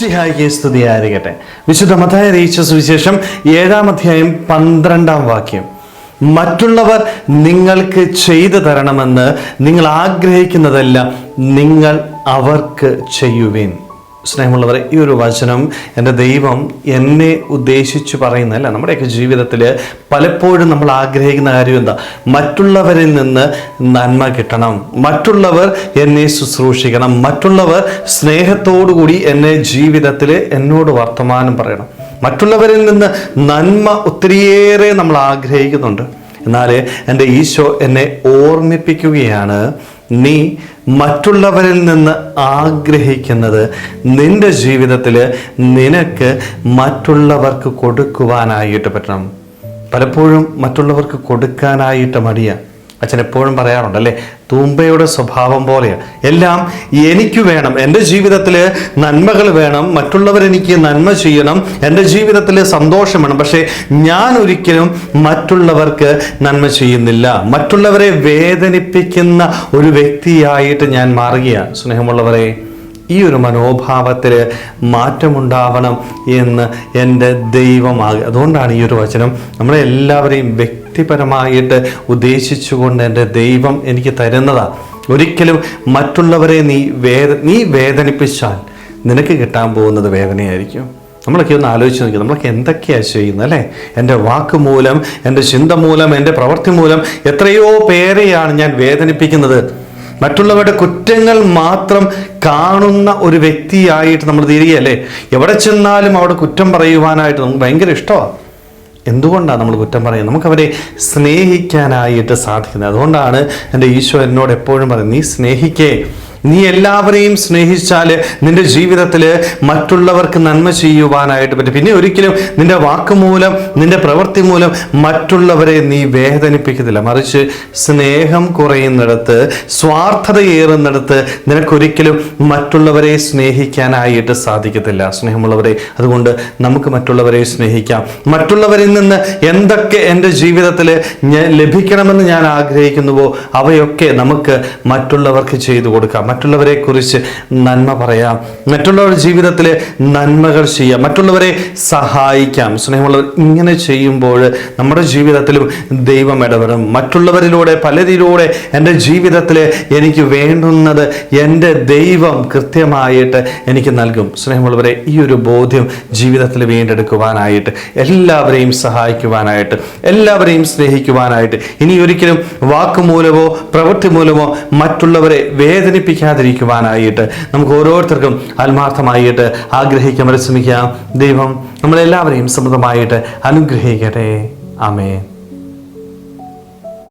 ഈശ്വസിഹായിക്ക് സ്തുതിയായിരിക്കട്ടെ. വിശുദ്ധ മതായ അറിയിച്ച സുവിശേഷം ഏഴാം അധ്യായം പന്ത്രണ്ടാം വാക്യം. മറ്റുള്ളവർ നിങ്ങൾക്ക് ചെയ്തു തരണമെന്ന് നിങ്ങൾ ആഗ്രഹിക്കുന്നതെല്ലാം നിങ്ങൾ അവർക്ക് ചെയ്യുവിൻ. സ്നേഹമുള്ളവരെ ഈ ഒരു വചനം എന്റെ ദൈവം എന്നെ ഉദ്ദേശിച്ച് പറയുന്നതല്ല നമ്മുടെയൊക്കെ ജീവിതത്തിൽ പലപ്പോഴും നമ്മൾ ആഗ്രഹിക്കുന്ന കാര്യം എന്താ? മറ്റുള്ളവരിൽ നിന്ന് നന്മ കിട്ടണം. മറ്റുള്ളവർ എന്നെ ശുശ്രൂഷിക്കണം. മറ്റുള്ളവർ സ്നേഹത്തോടു കൂടി എന്നെ ജീവിതത്തിൽ എന്നോട് വർത്തമാനം പറയണം. മറ്റുള്ളവരിൽ നിന്ന് നന്മ ഒത്തിരിയേറെ നമ്മൾ ആഗ്രഹിക്കുന്നുണ്ട്. എന്നാൽ എന്റെ ഈശോ എന്നെ ഓർമ്മിപ്പിക്കുകയാണ്. നീ മറ്റുള്ളവരിൽ നിന്ന് ആഗ്രഹിക്കുന്നത് നിന്റെ ജീവിതത്തിൽ നിനക്ക് മറ്റുള്ളവർക്ക് കൊടുക്കുവാനായിട്ട് പറ്റണം. പലപ്പോഴും മറ്റുള്ളവർക്ക് കൊടുക്കാനായിട്ട് മടിയ. അച്ഛൻ എപ്പോഴും പറയാറുണ്ട് അല്ലേ? തൂമ്പയുടെ സ്വഭാവം പോലെയാണ് എല്ലാം എനിക്ക് വേണം എന്റെ ജീവിതത്തിൽ നന്മകൾ വേണം മറ്റുള്ളവരെനിക്ക് നന്മ ചെയ്യണം എന്റെ ജീവിതത്തിൽ സന്തോഷം വേണം. പക്ഷേ ഞാൻ ഒരിക്കലും മറ്റുള്ളവർക്ക് നന്മ ചെയ്യുന്നില്ല. മറ്റുള്ളവരെ വേദനിപ്പിക്കുന്ന ഒരു വ്യക്തിയായിട്ട് ഞാൻ മാറുകയാണ്. സ്നേഹമുള്ളവരെ ഈ ഒരു മനോഭാവത്തിൽ മാറ്റമുണ്ടാവണം എന്ന് എന്റെ ദൈവമാകുക അതുകൊണ്ടാണ് ഈ ഒരു വചനം നമ്മളെ എല്ലാവരെയും വ്യക്തിപരമായിട്ട് ഉദ്ദേശിച്ചുകൊണ്ട് എന്റെ ദൈവം എനിക്ക് തരുന്നതാണ് ഒരിക്കലും മറ്റുള്ളവരെ നീ വേദ നീ വേദനിപ്പിച്ചാൽ നിനക്ക് കിട്ടാൻ പോകുന്നത് വേദനയായിരിക്കും. നമ്മളൊക്കെ ഒന്ന് ആലോചിച്ച് നോക്കി നമ്മളൊക്കെ എന്തൊക്കെയാണ് ചെയ്യുന്നത് അല്ലേ? എന്റെ വാക്ക് മൂലം എന്റെ ചിന്ത മൂലം എന്റെ പ്രവൃത്തി മൂലം എത്രയോ പേരെയാണ് ഞാൻ വേദനിപ്പിക്കുന്നത്. മറ്റുള്ളവരുടെ കുറ്റങ്ങൾ മാത്രം കാണുന്ന ഒരു വ്യക്തിയായിട്ട് നമ്മൾ തിരികെ അല്ലേ? എവിടെ ചെന്നാലും അവിടെ കുറ്റം പറയുവാനായിട്ട് നമുക്ക് ഭയങ്കര ഇഷ്ടമാണ് എന്തുകൊണ്ടാണ് നമ്മൾ കുറ്റം പറയുന്നത്? നമുക്കവരെ സ്നേഹിക്കാനായിട്ട് സാധിക്കുന്നത്. അതുകൊണ്ടാണ് എന്റെ ഈശോ എന്നോട് എപ്പോഴും പറയുന്നത് നീ സ്നേഹിക്കേ. നീ എല്ലാവരെയും സ്നേഹിച്ചാൽ നിന്റെ ജീവിതത്തിൽ മറ്റുള്ളവർക്ക് നന്മ ചെയ്യുവാനായിട്ട് പറ്റും. പിന്നെ ഒരിക്കലും നിന്റെ വാക്കുമൂലം നിന്റെ പ്രവൃത്തി മൂലം മറ്റുള്ളവരെ നീ വേദനിപ്പിക്കത്തില്ല. മറിച്ച് സ്നേഹം കുറയുന്നിടത്ത് സ്വാർത്ഥതയേറുന്നിടത്ത് നിനക്കൊരിക്കലും മറ്റുള്ളവരെ സ്നേഹിക്കാനായിട്ട് സാധിക്കത്തില്ല. സ്നേഹമുള്ളവരെ അതുകൊണ്ട് നമുക്ക് മറ്റുള്ളവരെ സ്നേഹിക്കാം. മറ്റുള്ളവരിൽ നിന്ന് എന്തൊക്കെ എന്റെ ജീവിതത്തിൽ ലഭിക്കണമെന്ന് ഞാൻ ആഗ്രഹിക്കുന്നുവോ അവയൊക്കെ നമുക്ക് മറ്റുള്ളവർക്ക് ചെയ്തു കൊടുക്കാം. മറ്റുള്ളവരെ കുറിച്ച് നന്മ പറയാം. മറ്റുള്ളവരുടെ ജീവിതത്തിൽ നന്മകൾ ചെയ്യാം. മറ്റുള്ളവരെ സഹായിക്കാം. സ്നേഹമുള്ളവർ ഇങ്ങനെ ചെയ്യുമ്പോൾ നമ്മുടെ ജീവിതത്തിലും ദൈവം ഇടപെടും. മറ്റുള്ളവരിലൂടെ പലരിലൂടെ എന്റെ ജീവിതത്തിൽ എനിക്ക് വേണ്ടുന്നത് എന്റെ ദൈവം കൃത്യമായിട്ട് എനിക്ക് നൽകും. സ്നേഹമുള്ളവരെ ഈ ഒരു ബോധ്യം ജീവിതത്തിൽ വീണ്ടെടുക്കുവാനായിട്ട് എല്ലാവരെയും സഹായിക്കുവാനായിട്ട് എല്ലാവരെയും സ്നേഹിക്കുവാനായിട്ട് ഇനി ഒരിക്കലും വാക്കുമൂലമോ പ്രവൃത്തി മൂലമോ മറ്റുള്ളവരെ വേദനിപ്പിക്കാതിരിക്കുവാനായിട്ട് നമുക്ക് ഓരോരുത്തർക്കും ആത്മാർത്ഥമായിട്ട് ആഗ്രഹിക്കാൻ പരിശ്രമിക്കാം. ദൈവം നമ്മളെല്ലാവരെയും സമൃദ്ധമായിട്ട് അനുഗ്രഹിക്കട്ടെ. ആമേ